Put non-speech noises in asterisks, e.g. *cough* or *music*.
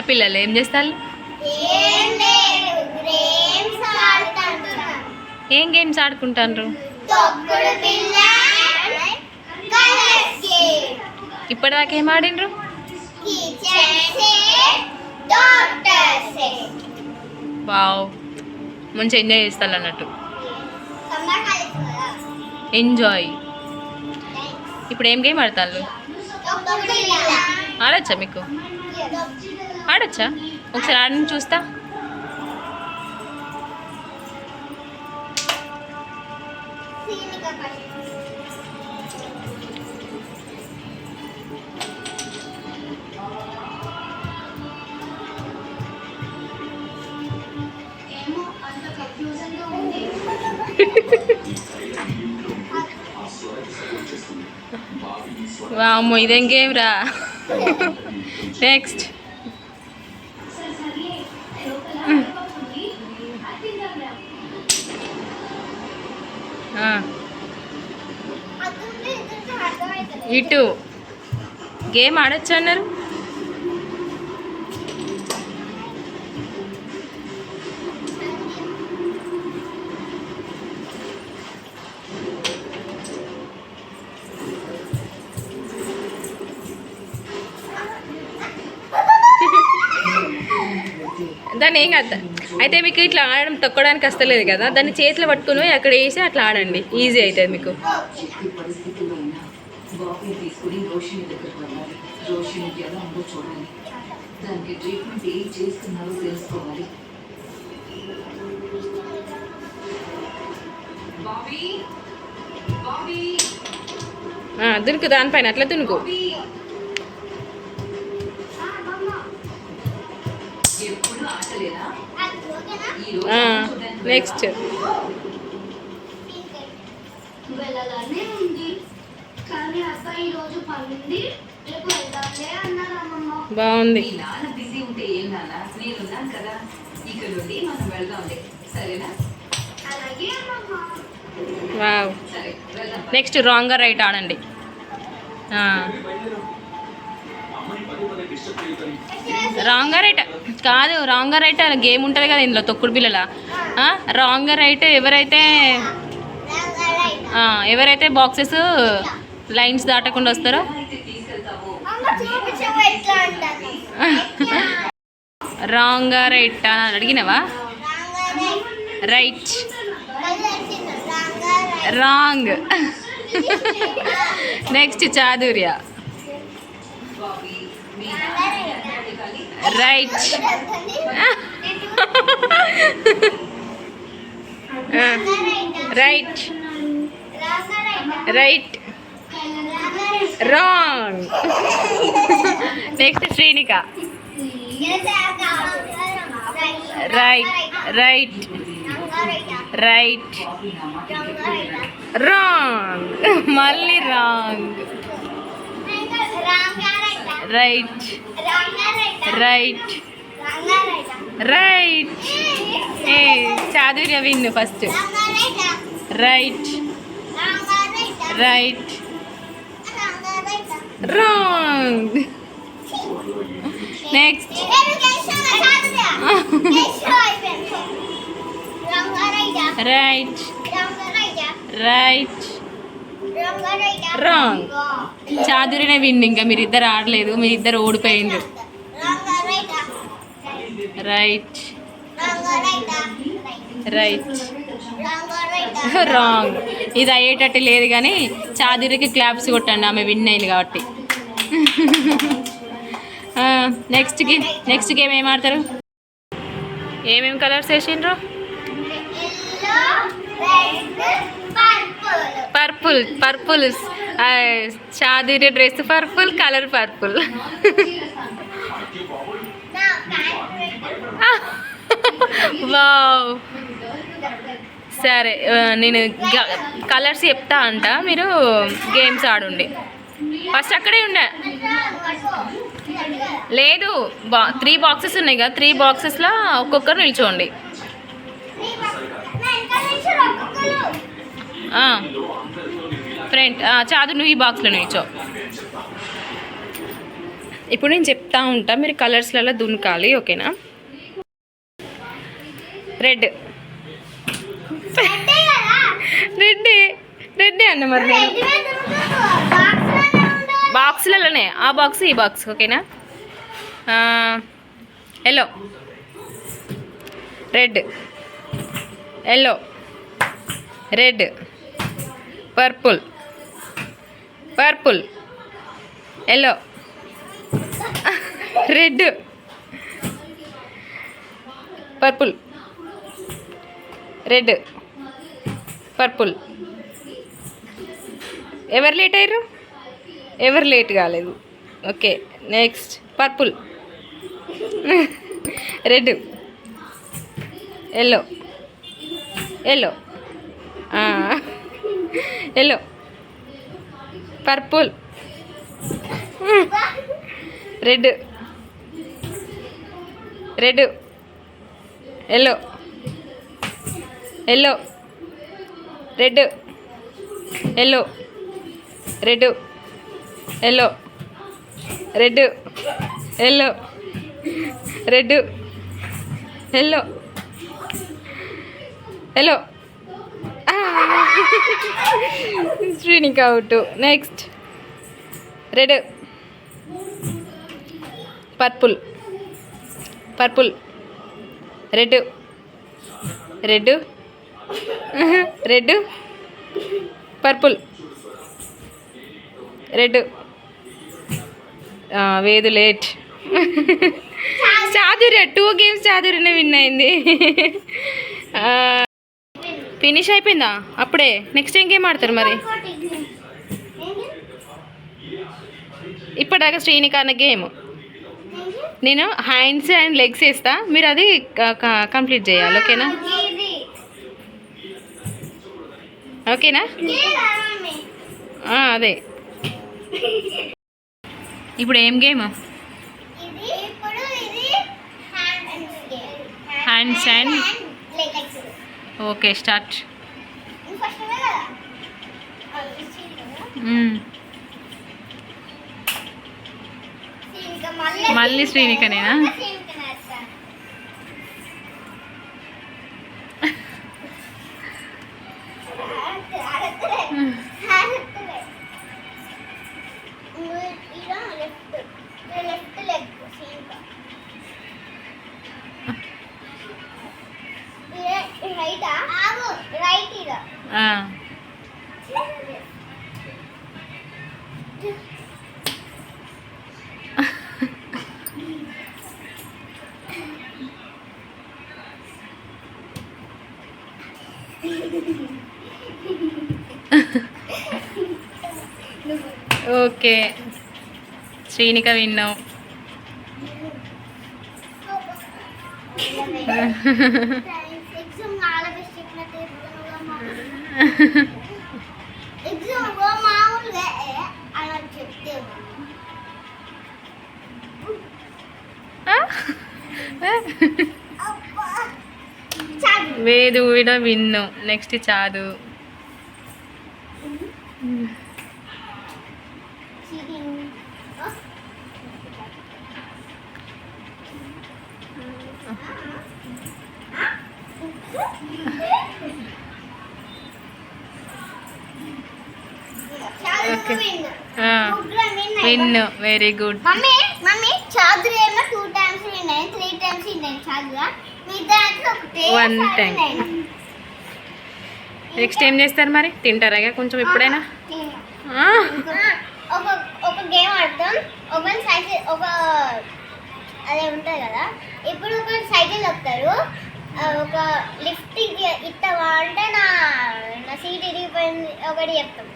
పిల్లలు ఏం చేస్తారు? ఏం గేమ్స్ ఆడుకుంటారు? ఇప్పటిదాకా ఏం సెట్ వావ్. మంచి ఎంజాయ్ చేస్తారు అన్నట్టు. ఎంజాయ్ ఇప్పుడు ఏం గేమ్ ఆడతారు? ఆడచ్చా మీకు? ఆడచ్చా? ఒకసారి ఆడని చూస్తా. వామ్మో ఇదేం గేమ్ రా? *laughs* నెక్స్ట్ ఇటు. గేమ్ ఆడచ్చు అన్నారు? దాన్ని ఏం కాదు. అయితే మీకు ఇట్లా ఆడడం తొక్కడానికి వస్తలేదు కదా దాన్ని చేతిలో పట్టుకుని అక్కడ వేసి అట్లా ఆడండి. ఈజీ అవుతుంది మీకు. దానికి ట్రీట్మెంట్ ఏం చేస్తున్నారో తెలుసుకోవాలి దునుకు దానిపైన అట్లా దునుకు. నెక్స్ట్ వెళ్ళగానే ఉంది. కానీ అబ్బాయి ఈ రోజు పనుంది. రేపు వెళ్దాంలే అన్నారు అమ్మమ్మ? బాగుంది. మీ నాన్న బిజీ ఉంటే ఏం నాన్న? నేనున్నాను కదా. ఇక్కడ నుండి మనం వెళ్దాంలే. సరేనా? అలాగే అమ్మమ్మ. వావ్. నెక్స్ట్ రాంగ్ రైట్ ఆడండి. Wrong right. కాదు రాంగ్ రైట్ గేమ్ ఉంటుంది కదా ఇందులో తొక్కుడు బిల్లల రాంగ్ రైట్ ఎవరైతే ఎవరైతే బాక్సెస్ లైన్స్ దాటకుండా వస్తారో? రాంగ్ రైట్ అని అడిగినవా? Right wrong next Chaturya. Right right right wrong next Srinika right right right wrong మళ్ళీ రాంగ్ రైట్ రైట్ రైట్ ఏ Chaturya win first right right wrong next right right wrong చాదురినే win ఇంకా మీరిద్దరు ఆడలేదు మీరిద్దరు ఓడిపోయింది right right wrong ఇది అయ్యేటట్టు లేదు కానీ చాదురికి క్లాప్స్ కొట్టండి ఆమె విన్ అయింది కాబట్టి. నెక్స్ట్ గేమ్ నెక్స్ట్ గేమ్ ఏం ఆడతారు? ఏమేమి కలర్స్ వేసిండ్రు? Purple purple Chaturi dress purple colour purple. Wow. సరే నేను కలర్స్ చెప్తా అంట మీరు గేమ్స్ ఆడుండి. ఫస్ట్ అక్కడే ఉండే. లేదు బా త్రీ బాక్సెస్ ఉన్నాయి కదా త్రీ బాక్సెస్లో ఒక్కొక్కరు నిల్చోండి. ఫ్రంట్ చాదు నువ్వు ఈ బాక్స్లో నిల్చో ఇప్పుడు నేను చెప్తా ఉంటా మీరు కలర్స్లలో దునకాలి ఓకేనా? రెడ్ అంతే కదా రెడ్ అన్న మరి నేను. బాక్స్లలోనే ఆ బాక్స్ ఈ బాక్స్ ఓకేనా? Yellow red yellow red purple. Purple. Yellow. Red. Purple. Red. Purple. ఎవరు లేట్ అయ్యారు? ఎవరు లేట్ కాలేదు. Okay next. Purple. Red. Yellow. Yellow. Yellow purple red red yellow yellow red yellow red yellow red yellow red yellow yellow Srinika out. Next red purple purple red red red purple red Vedu late చాదురే two games చాదుర్యనే win అయింది. *laughs* Ah. Finish అయిపోయిందా? అప్పుడే. Next game ఆడతారు మరి? ఇప్పటిదాకా శ్రీనిక అన్న game. నేను hands and legs వేస్తా. మీరు అది కంప్లీట్ చేయాలి. ఓకేనా? ఓకేనా? అదే. ఇప్పుడు ఏం game? Hands legs. Okay start. మళ్ళీ శ్రీనికనేనా? ఓకే. శ్రీనిక విన్నావు. వేదు కూడా win. Next చాదు. Win very good. Mummy mummy చాదురు ఏమో two times three times win చాదురా మీ దాంట్లో ఒకటే అయ్యాను. నెక్స్ట్ ఏం చేస్తారు మరి? తింటారా కొంచెం ఎప్పుడైనా? ఒక ఒక గేమ్ ఆడతాం ఒక సైకిల్ ఒక అదే ఉంటుంది కదా. ఇప్పుడు ఒక సైకిల్ వస్తారు ఒక లిఫ్ట్ ఇస్తావా అంటే నా నా సీట్ ఇరిగిపోయింది. ఒకటి చెప్తాం.